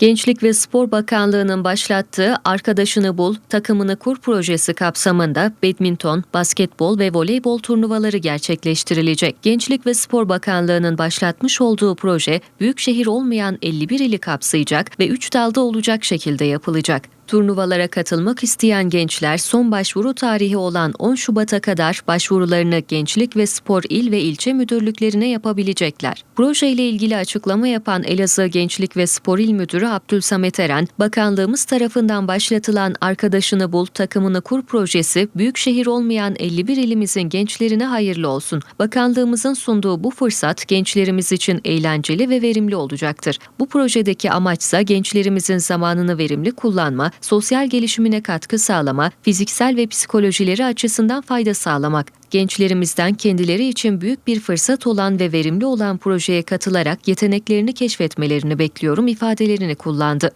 Gençlik ve Spor Bakanlığı'nın başlattığı Arkadaşını Bul, Takımını Kur projesi kapsamında badminton, basketbol ve voleybol turnuvaları gerçekleştirilecek. Gençlik ve Spor Bakanlığı'nın başlatmış olduğu proje, büyük şehir olmayan 51 ili kapsayacak ve 3 dalda olacak şekilde yapılacak. Turnuvalara katılmak isteyen gençler son başvuru tarihi olan 10 Şubat'a kadar başvurularını Gençlik ve Spor İl ve İlçe Müdürlüklerine yapabilecekler. Projeyle ilgili açıklama yapan Elazığ Gençlik ve Spor İl Müdürü Abdülsamet Eren, bakanlığımız tarafından başlatılan Arkadaşını Bul, Takımını Kur projesi büyük şehir olmayan 51 ilimizin gençlerine hayırlı olsun. Bakanlığımızın sunduğu bu fırsat gençlerimiz için eğlenceli ve verimli olacaktır. Bu projedeki amaçsa gençlerimizin zamanını verimli kullanma, sosyal gelişimine katkı sağlama, fiziksel ve psikolojileri açısından fayda sağlamak. Gençlerimizden kendileri için büyük bir fırsat olan ve verimli olan projeye katılarak yeteneklerini keşfetmelerini bekliyorum ifadelerini kullandı.